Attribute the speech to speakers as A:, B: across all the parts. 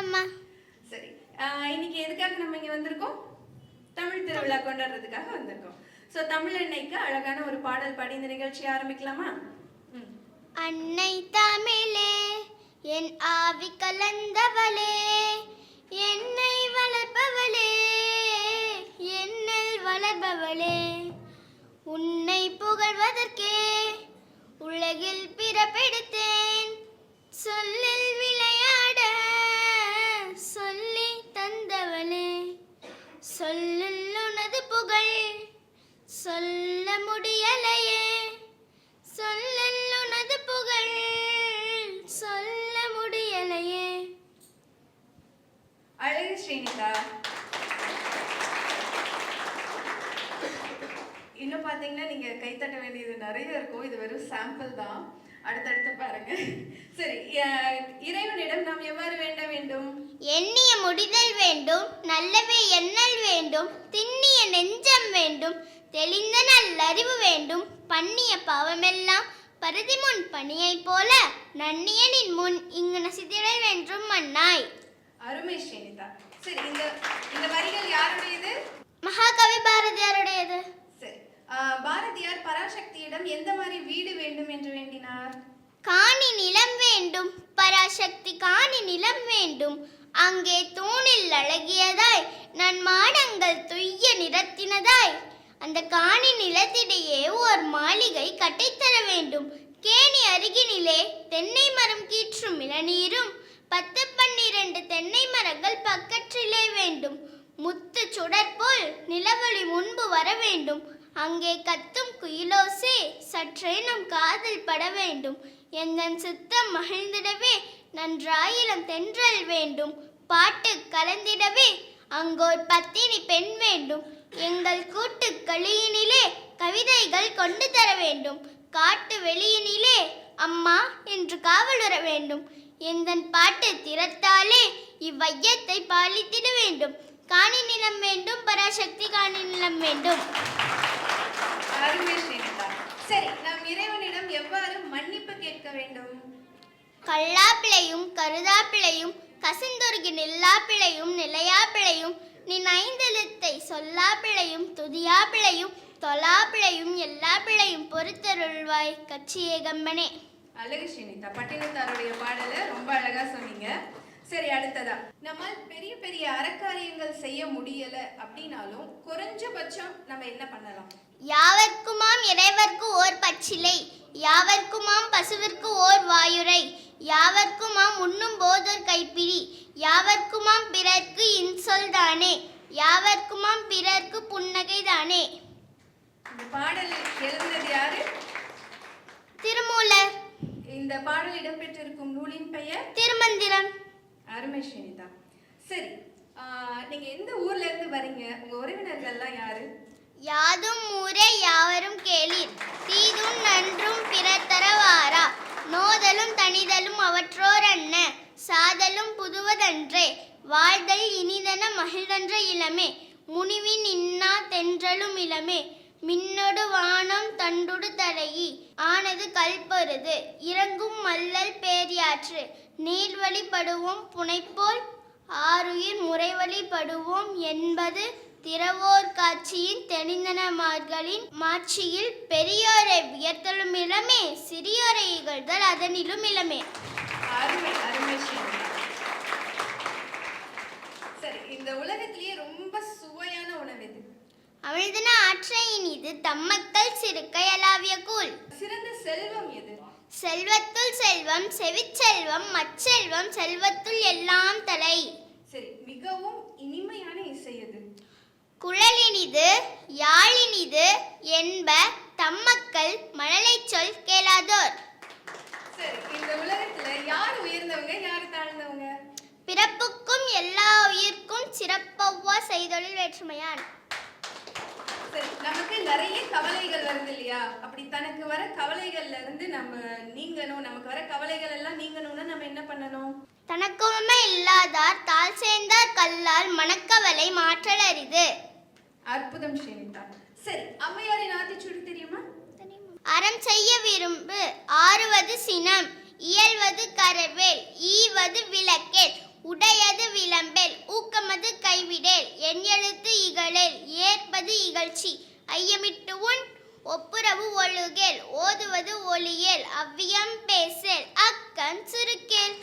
A: ஆமா
B: சரி. இன்னைக்கு எதுக்காக நம்ம இங்க வந்திருக்கோம்? தமிழ் திருவிழா கொண்டாடுறதுக்காக வந்திருக்கோம். ஸோ தமிழ் அன்னைக்கு அழகான ஒரு பாடல் பாடி இந்த நிகழ்ச்சியை ஆரம்பிக்கலாமா.
A: அன்னை தமிழே என் ஆவி கலந்தவளே என்னை வளர்ப்பவளே என்னில் வளர்பவளே. உன்னை புகழ்வதற்கே உலகில் பிறப்பெடுத்தேன். சொல்லில் விளையாட சொல்லுனது உனது புகழ். சொல்ல முடியலையே. சொல்லல் உனது புகழ். சொல்ல முடியலையே.
B: அழகு ஸ்ரீனிதா இன்னும் பார்த்தீங்கன்னா நீங்கள் கைத்தட்ட வேண்டியது நிறைய இருக்கும். இது வெறும் சாம்பிள் தான். அடுத்தடுத்து பாருங்க. சரி இறைவனிடம் நாம் எவ்வாறு வேண்ட வேண்டும்?
A: எண்ணிய முடிதல் வேண்டும் நல்லவே எண்ணல் வேண்டும் திண்ணிய நெஞ்சம் வேண்டும் தெளிந்த நல்லறிவு வேண்டும் பண்ணிய பாவமெல்லாம் பருதி முன் பணியைப் போல நன்னியனின் முன் இங்கு நசிதிட வென்றும் மன்னாய்.
B: அருமை ஸ்ரீனிதா. சரி இந்த இந்த வரிகள் யாருடையது?
A: மகாகவி பாரதியாருடையது.
B: சரி. பாரதியார் பராசக்தியிடம் எந்த மாதிரி வீடு வேண்டும் என்று வேண்டினார்?
A: காணி நிலம் வேண்டும். பராசக்தி காணி நிலம் வேண்டும். அங்கே தூணில் அழகியதாய் நன் மாடங்கள் துய்ய நிறத்தினதாய். அந்த காணி நிலத்திடையே ஓர் மாளிகை கட்டித்தர வேண்டும். கேணி அருகினிலே தென்னை மரம் கீற்றும் இளநீரும் பத்து பன்னிரண்டு தென்னை மரங்கள் பக்கற்றிலே வேண்டும். முத்து சுடற்போல் நிலவொளி முன்பு வர வேண்டும். அங்கே கத்தும் குயிலோசே சற்றே நம் காதில் பட வேண்டும். எந்தன் சித்தம் மகிழ்ந்திடவே நன்றாயிரம் தென்றல் வேண்டும். பாட்டு கலந்திடவே அங்கோர் பத்தினி பெண் வேண்டும். எங்கள் கூட்டு களியினிலே கவிதைகள் கொண்டு தர வேண்டும். காட்டு வெளியினிலே அம்மா என்று காவலுற வேண்டும். எந்தன் பாட்டு திறத்தாலே இவ்வையத்தை பாலித்திட வேண்டும். காணி நிலம் வேண்டும் பராசக்தி காணி நிலம் வேண்டும்.
B: அருமை ஸ்ரீனிதா சரி நாம் இறைவனிடம் எவ்வாறு மன்னிப்பு கேட்க வேண்டும்?
A: கல்லாப்பிளையும் கருதாப்பிளையும் கசிந்துருகி நில்லாப்பிளையும் நிலையாப்பிளையும் நின் ஐந்தெழுத்தை சொல்லாப்பிளையும் துதியாப்பிளையும் தொலாப்பிளையும் எல்லா பிழையும் பொறுத்தருள்வாய் கட்சியே கம்பனே
B: அழகு ஸ்ரீனிதா பட்டினத்தாருடைய பாடலை ரொம்ப அழகா சொன்னீங்க. சரி அடுத்ததா. நம்மால் பெரிய பெரிய அறக்காரியங்கள் செய்ய முடியல அப்படின்னாலும் குறைஞ்சபட்சம் நம்ம என்ன பண்ணலாம்?
A: யாவர்க்குமாம் இறைவர்க்கு ஓர் பச்சிலை யாவர்க்குமாம் பசுவிற்கு ஓர் வாயுரை யாவர்க்குமாம் உண்ணும் போதோர் கைப்பிடி யாவர்க்குமாம் பிறர்க்கு இன்சொல் தானே யாவர்க்குமாம் பிறர்க்கு புன்னகை தானே.
B: இந்த பாடல் எழுதினது யாரு?
A: திருமூலர்.
B: இந்த பாடல் இடம்பெற்றிருக்கும் நூலின் பெயர்?
A: திருமந்திரம்.
B: அருமை ஸ்ரீனிதா. சரி நீங்க எந்த ஊர்ல இருந்து வரீங்க? உங்க உறவினர்கள்லாம் யாரு?
A: யாதும் ஊரே யாவரும் கேளீர். தீதும் நன்றும் பிறர் தரவாரா நோதலும் தனிதலும் அவற்றோர் அன்ன. சாதலும் புதுவதன்றே. வாழ்தல் இனிதன மகிழ்தன்ற இளமே. முனிவின் இன்னா தென்றலும் இளமே. மின்னொடு வானம் தண்டுடு தலையி ஆனது கல்பொருது. இறங்கும் மல்லல் பேரியாற்று. நீர்வழிப்படுவோம் புனைப்போல். ஆறுயிர் முறைவழிப்படுவோம் என்பது திறவோர் காட்சியின் தெளிந்தனமார்களின் மாட்சியில் பெரியோரை வியத்தலும் இளமே சிறியோரை இகழ்தல் அதனிலும் இளமே.
B: சரி இந்த உலகத்திலேயே ரொம்ப சுவையான உணவு எது?
A: அமிழ்தன ஆற்றையின் இது தம்மக்கள் சிறுக்கை அலாவிய கூழ்.
B: சிறந்த செல்வம் எது?
A: செல்வத்துள் செல்வம் செவிச்செல்வம் மச்செல்வம் செல்வத்துள் எல்லாம் தலை.
B: சரி மிகவும் இனிமையான இசை எது?
A: குழலினிது யாழினிது என்ப தம்மக்கள் மழலைச் சொல் கேளாதோர்.
B: இந்த உலகத்துல யார் உயர்ந்தவங்க யார் தாழ்ந்தவங்க?
A: பிறப்புக்கும் எல்லா உயிர்க்கும் சிறப்பவ்வா செய்தொழில் வேற்றுமையான்.
B: நமக்கு நிறைய கவலைகள் வருது இல்லையா? அப்படி தனக்கு வர கவலைகள்ல இருந்து நம்ம நீங்கணும் நமக்கு வர கவலைகள் எல்லாம் நீங்கணும்னா நம்ம என்ன பண்ணணும்?
A: தனக்குமே இல்லாதார் தாழ் சேர்ந்தார் கல்லால் மனக்கவலை மாற்றல் அரிது
B: அற்புதம் ஸ்ரீனிதா சரி அம்மையாரின் ஆத்திச்சூடி தெரியுமா?
A: அறம் செய்ய விரும்பு ஆறுவது சினம் இயல்வது கரவேல் ஈவது விளக்கேல் உடையது விளம்பேல் ஊக்கமது கைவிடேல் என் எழுத்து இகழேல் ஏற்பது இகழ்ச்சி ஐயமிட்டு உன் ஒப்புரவு ஒழுகேல் ஓதுவது ஒளியேல் அவ்வியம் பேசேல் அக்கண் சுருக்கேல்.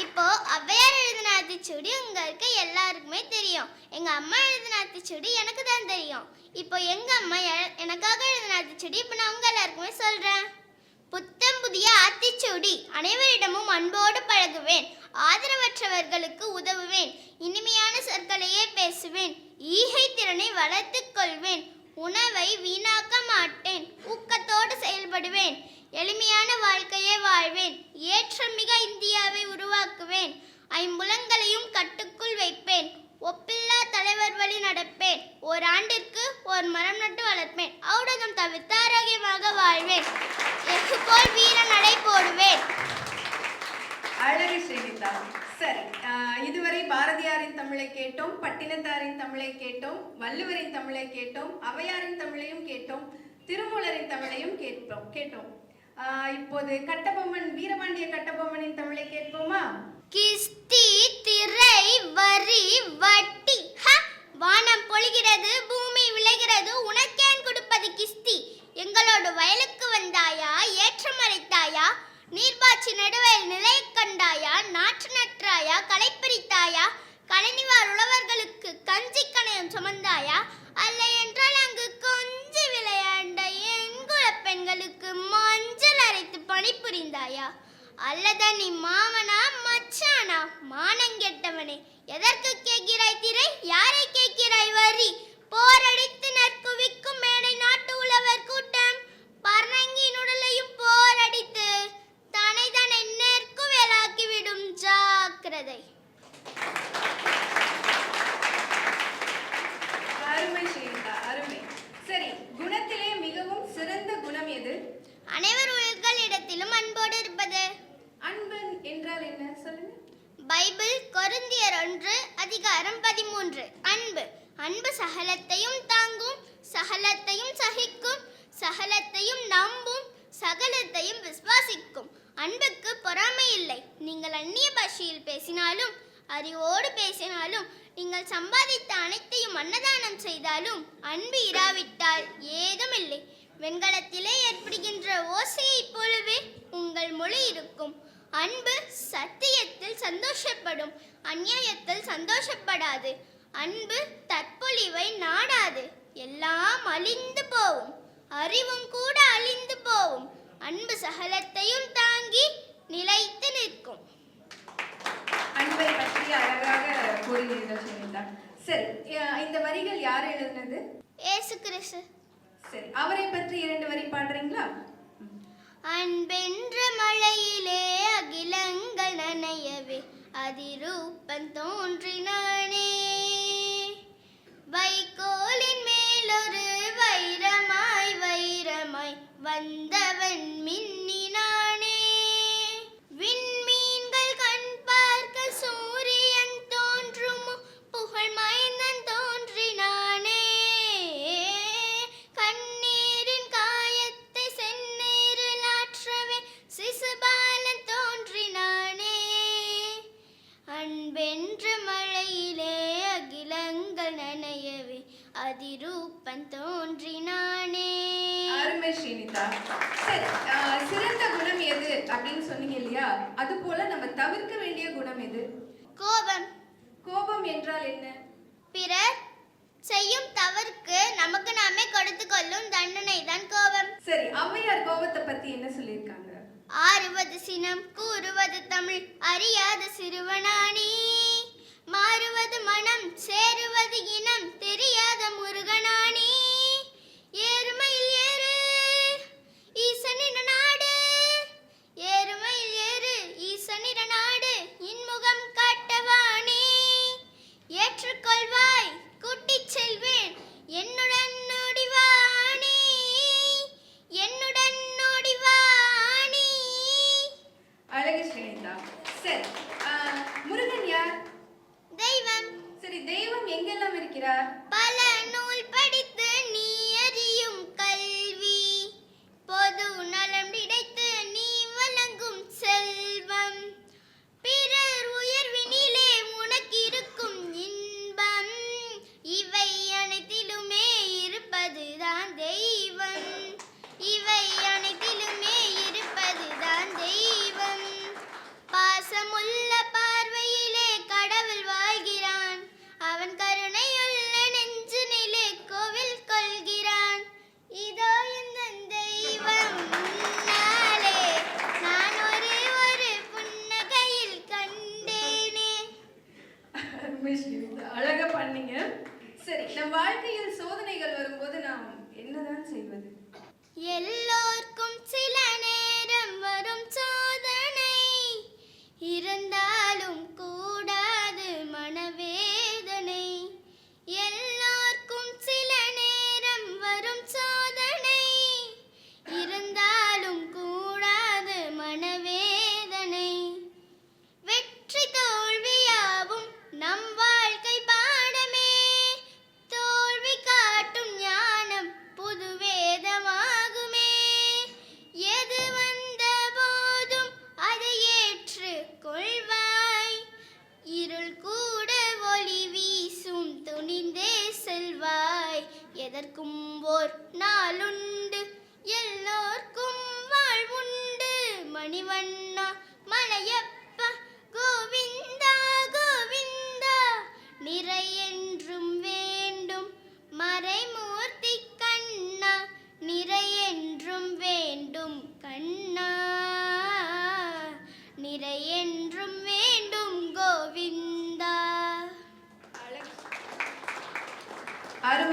A: இப்போ ஔவையார் எழுதின ஆத்திச்சூடி உங்களுக்கு எல்லாருக்குமே தெரியும். எங்க அம்மா எழுதின ஆத்திச்சூடி எனக்கு தான் தெரியும். இப்போ எங்க அம்மா எ- எனக்காக எழுதின ஆத்திச்சூடி இப்போ நான் உங்க எல்லாருக்குமே சொல்றேன். புத்தம் புதிய ஆத்திச்சூடி அனைவரிடமும் அன்போடு பழகுவேன். ஆதரவற்றவர்களுக்கு உதவுவேன். இனிமையான சொற்களையே பேசுவேன். ஈகை திறனை வளர்த்துக் கொள்வேன். உணவை வீணாக்க மாட்டேன். ஊக்கத்தோடு செயல்படுவேன். எளிமையான வாழ்க்கையே வாழ்வேன். ஏற்றம் மிக இந்திய ஐம்புலங்களையும் கட்டுக்குள் வைப்பேன். ஒப்பில்லா தலைவர் வழி நடப்பேன். ஓராண்டிற்கு ஒரு மரம் நட்டு வளர்ப்பேன். ஔடகம் தவிர்த்து ஆரோக்கியமாக வாழ்வேன். எஃகு போல் வீர நடை போடுவேன்.
B: அழகு ஸ்ரீனிதா சரி இதுவரை பாரதியாரின் தமிழை கேட்டோம் பட்டினத்தாரின் தமிழை கேட்டோம் வள்ளுவரின் தமிழை கேட்டோம் அவையாரின் தமிழையும் கேட்டோம் திருமூலரின் தமிழையும் கேட்போம் கேட்டோம். இப்போது கட்டபொம்மன் வீரபாண்டிய கட்டபொம்மனின் தமிழை கேட்போமா?
A: கிஸ்தி திரை வரி வட்டி. ஹ! வானம் பொழிகிறது பூமி விளைகிறது உனக்கேன் கொடுப்பது கிஸ்தி? எங்களோட வயலுக்கு வந்தாயா ஏற்றம் அரைத்தாயா நீர்பாய்ச்சி நடுவயல் நிலைய கண்டாயா? நாற்று நற்றாயா களை பிரித்தாயா? கழனிவார் உழவர்களுக்கு கஞ்சி கணையம் சுமந்தாயா? அல்ல என்றால் அங்கு கொஞ்சி விளையாண்ட என் பெண்களுக்கு மஞ்சள் அரைத்து பணிபுரிந்தாயா? அல்லத நீ மாமனா மச்சானா? மானங்கெட்டவனே எதற்கு கேட்கிறாய் திரை? யாரை கேட்கிறாய் வரி? போரடித்து நற்குவிக்கும் மேடை நாட்டு உழவர் கூட்டம். பரங்கின் உடலையும் போரடித்து தனை தனை வேலாக்கிவிடும் ஜாக்கிரதை
B: அருமை ஸ்ரீனிதா அருமை சரி குணத்திலே மிகவும் சிறந்த குணம் எது
A: அனைவர் உயிர்களிடத்திலும் அன்போடு இருப்பது
B: அன்பன் என்றால் என்ன சொல்லுங்க
A: பைபிள் கொருந்தியர் ஒன்று அதிகாரம் பதிமூன்று அன்பு அன்பு சகலத்தையும் தாங்கும் சகலத்தையும் சகிக்கும் சகலத்தையும் நம்பும் சகலத்தையும் விசுவாசிக்கும் அன்புக்கு பொறாமை இல்லை நீங்கள் அந்நிய பாஷையில் பேசினாலும் அறிவோடு பேசினாலும் நீங்கள் சம்பாதித்த அனைத்தையும் அன்னதானம் செய்தாலும் அன்பு இராவிட்டால் ஏதும் இல்லை வெண்கலத்திலே ஏற்படுகின்ற ஓசையைப் போலவே உங்கள் மொழி இருக்கும் அன்பு சத்தியத்தில் சந்தோஷப்படும் அநியாயத்தில் சந்தோஷப்படாது அன்பு தற்பொழிவை நாடாது எல்லாம் அழிந்து போகும் அறிவும் கூட அழிந்து போகும் அன்பு சகலத்தையும் தாங்கி நிலைத்து நிற்கும்.
B: அன்பை பற்றி அழகாக கூறினீர்கள் ஸ்ரீனிதா சரி இந்த வரிகள் யார் எழுதினது?
A: ஏசு கிறிஸ்து.
B: சரி அவரை பற்றி இரண்டு வரி பாடுறீங்களா?
A: அன்பென்ற மழையிலே அகிலங்கள் நனையவே அதிரூப்பன் தோன்றினானே.
B: போல நம்ம தவிர்க்க வேண்டிய குணம் எது?
A: கோபம்.
B: கோபம் என்றால் என்ன?
A: பிறர் செய்யும் தவறுக்கு நமக்கு நாமே கொடுத்து கொள்ளும் தண்டனை தான் கோபம்.
B: சரி ஔவையார் கோபத்தை பத்தி என்ன சொல்லியிருக்காங்க?
A: ஆறுவது சினம் கூறுவது தமிழ் அறியாத சிறுவனானி. மாறுவது மனம் சேருவது இனம் தெரியாத முருகனானி. ஏறுமையில் ஏறு ஈசனிட நாடு. ஏறுமையில் ஏற்றுக்கொள்வாய். கூட்டிச் செல்வேன். என்னுடன்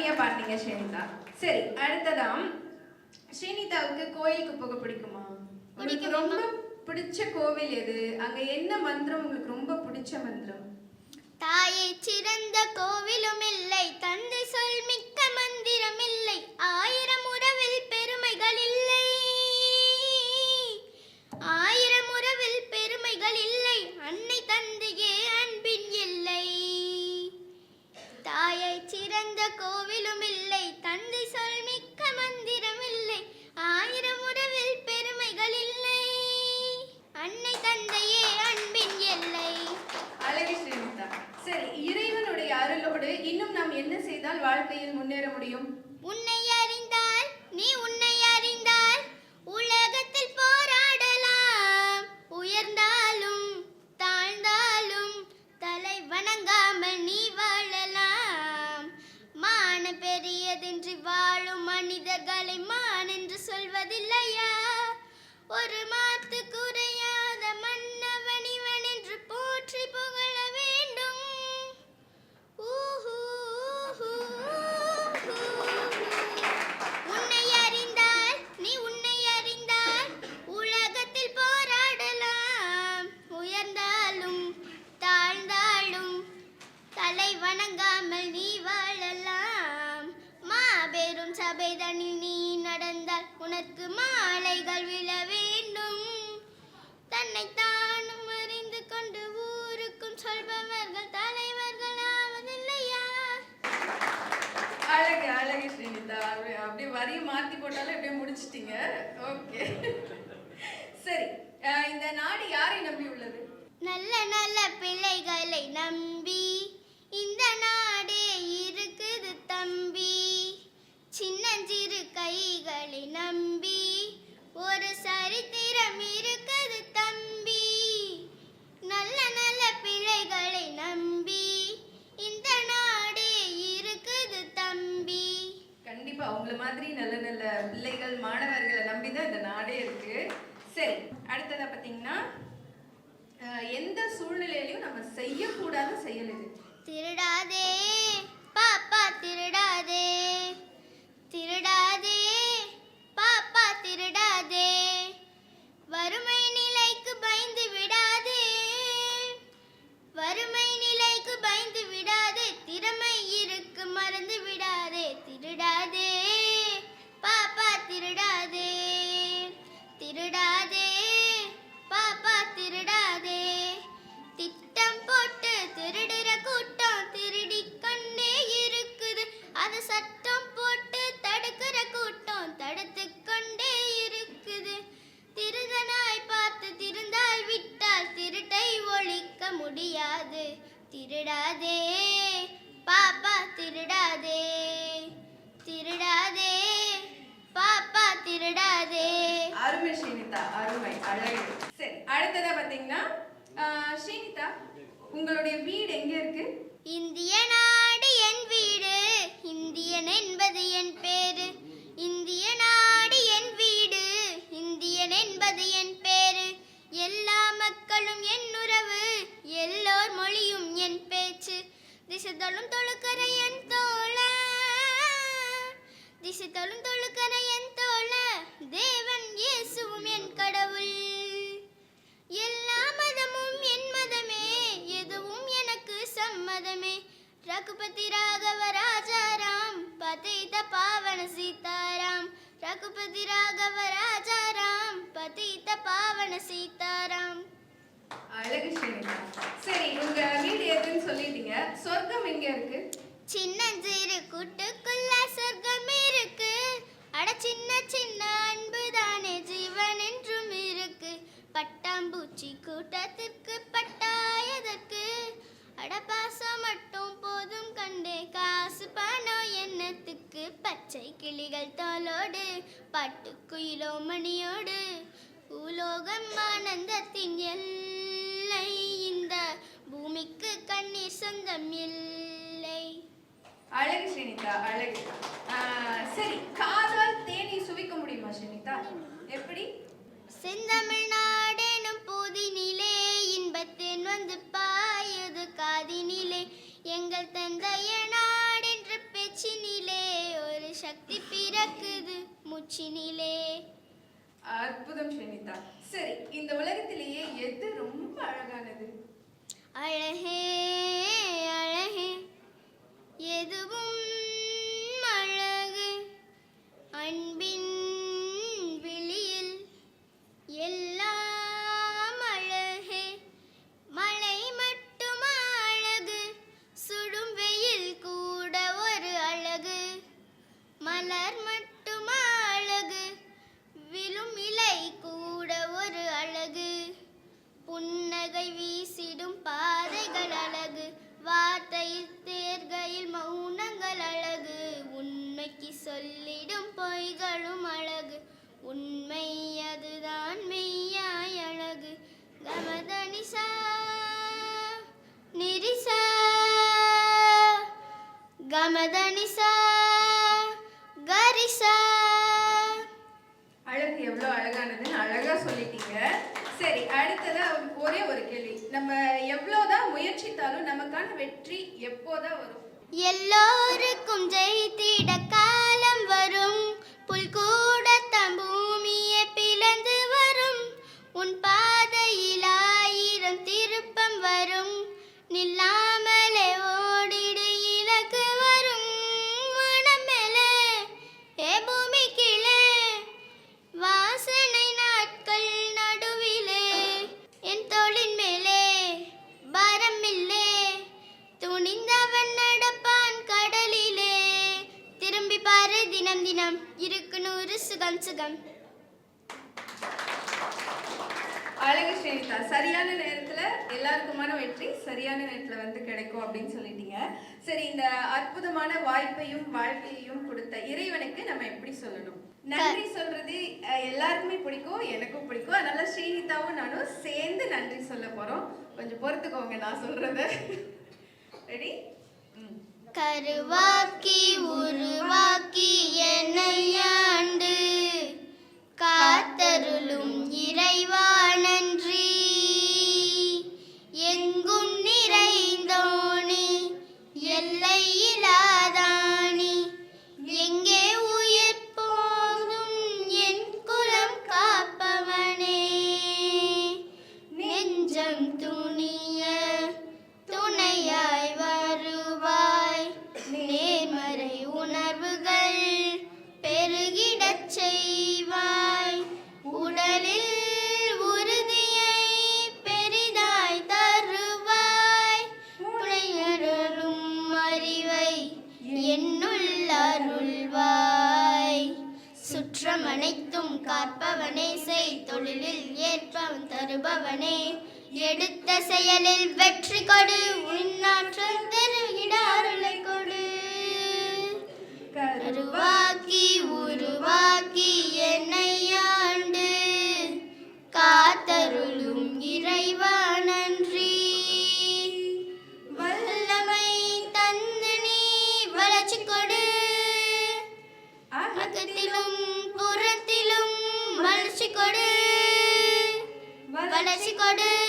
B: அருமையா பாட்டீங்க ஸ்ரீனிதா. சரி அடுத்ததாம். ஸ்ரீனிதாவுக்கு கோயிலுக்கு போக பிடிக்குமா? உங்களுக்கு ரொம்ப பிடிச்ச கோவில் எது? அங்க என்ன மந்திரம் உங்களுக்கு ரொம்ப பிடிச்ச மந்திரம்?
A: தாயை சிறந்த கோவிலும் இல்லை தந்தை சொல் மிக்க மந்திரம் இல்லை. ஆயிரம் உறவில் பெருமைகள் இல்லை.
B: முடியும்?
A: உன்னை அறிந்தால் நீ உன்னை அறிந்தால் உலகத்தில் போராடலாம். உயர்ந்தாலும் தாழ்ந்தாலும் தலை வணங்காமல் நீ வாழலாம். மான பெரியதென்று வாழும் மனிதர்களை மான் என்று சொல்வதில்லையா? ஒரு மாத்து உனக்கு மாலைகள் விழ வேண்டும். தன்னை தானும் அறிந்து கொண்டு ஊருக்கும் சொல்பவர்கள் தலைவர்கள் ஆவதில்லையா
B: அழகு அழகு ஸ்ரீனிதா. அப்படியே வரியை மாத்தி போட்டாலும் அப்படியே முடிச்சிட்டீங்க. ஓகே. சரி இந்த நாடு யாரை நம்பி உள்ளது
A: நல்ல நல்ல பிள்ளைகளை நம்பி இந்த நாடே சின்னஞ்சிறு கைகளை நம்பி ஒரு சரித்திரம் இருக்குது தம்பி. நல்ல நல்ல பிள்ளைகளை நம்பி இந்த நாடே இருக்குது தம்பி.
B: கண்டிப்பா உங்களை மாதிரி நல்ல நல்ல பிள்ளைகள் மாணவர்களை நம்பி தான் இந்த நாடே இருக்கு. சரி அடுத்ததா பாத்தீங்கன்னா அஹ் எந்த சூழ்நிலையிலையும் நம்ம செய்யக்கூடாத செயல் இது.
A: திருடாதே பாப்பா திருடாதே. திருடாதே பாப்பா திருடாதே. வறுமை நிலைக்கு பயந்து விடாதே. வறுமை நிலைக்கு பயந்து விடாதே. திறமை இருக்கு மறந்து விடாதே. திருடாதே பாப்பா திருடாதே. திருடாதே பாப்பா திருடாதே. திட்டம் போட்டு திருடுற கூட்டம் திருடி கொண்டே இருக்குது. அது சட்ட திருடாதே
B: அருமை ஸ்ரீனிதா அருமை அழகு. சரி அடுத்ததா பாத்தீங்கன்னா ஸ்ரீனிதா உங்களுடைய வீடு எங்க இருக்கு?
A: இந்திய நாடு என் வீடு இந்தியன் என்பது என் பேரு. இந்திய நாடு என் வீடு இந்தியன் என்பது என் பேரு. எல்லா மக்களும் என் உறவு எல்லோர் மொழியும் என் பேச்சு. திசைதலும் தொழுக்கற என் தோழ. திசைதலும் தொழுக்கற என் தோழ. தேவன் இயேசுவும் என் கடவுள். எல்லா மதமும் என் மதமே எதுவும் எனக்கு சம்மதமே. ரகுபதி ராகவ ராஜாராம் பதித பாவன சீதாராம். ரகுபதி ராகவ ராஜாராம் பதித பாவன சீதாராம்.
B: அழகு சரி உங்க வீடு எதுன்னு சொல்லிட்டீங்க. சொர்க்கம் எங்க இருக்கு?
A: சின்னஞ்சிறு கூட்டுக்குள்ள சொர்க்கம் இருக்கு. பட்டு குயிலோ மணியோடு பூலோகம் ஆனந்தத்தின் எல்லை. இந்த பூமிக்கு கண்ணீர் சொந்தம் இல்லை.
B: அழகு ஸ்ரீனிதா அழகு. சரி காதால் தேனி சுவைக்க முடியுமா ஸ்ரீனிதா? எப்படி?
A: செந்தமிழ் நாடெனும் போதினிலே இன்பத்தேன் வந்து பாயுது முச்சினிலே
B: அற்புதம் ஷெனிதா சரி இந்த உலகத்திலேயே எது ரொம்ப அழகானது?
A: அழகே அழகே எதுவும் அழகு. அன்பின்
B: வெற்றி எப்போதான் வரும்?
A: எல்லோருக்கும் ஜெயித்து சுகம்
B: அழகு ஸ்ரீனிதா சரியான நேரத்துல எல்லாருக்குமான வெற்றி சரியான நேரத்துல வந்து கிடைக்கும் அப்படின்னு சொல்லிட்டீங்க. சரி இந்த அற்புதமான வாய்ப்பையும் வாழ்க்கையையும் கொடுத்த இறைவனுக்கு நம்ம எப்படி சொல்லணும்? நன்றி சொல்றது எல்லாருக்குமே பிடிக்கும் எனக்கும் பிடிக்கும். அதனால ஸ்ரீனிதாவும் நானும் சேர்ந்து நன்றி சொல்ல போறோம். கொஞ்சம் பொறுத்துக்கோங்க நான் சொல்றத. ரெடி
A: கருவாக்கி உருவாக்கி என்னை ஆண்டு காத்தருளும் இறைவா. கொடு உன்னாற்றல் தருகிட அருளை கொடு. கருவாக்கி உருவாக்கி என்னை ஆண்டு. காத்தருளும் இறைவா நன்றி வல்லமை தந்து நீ வளர்ச்சி கொடு. அகத்திலும் புறத்திலும் வளர்ச்சி கொடு. வளர்ச்சி கொடு.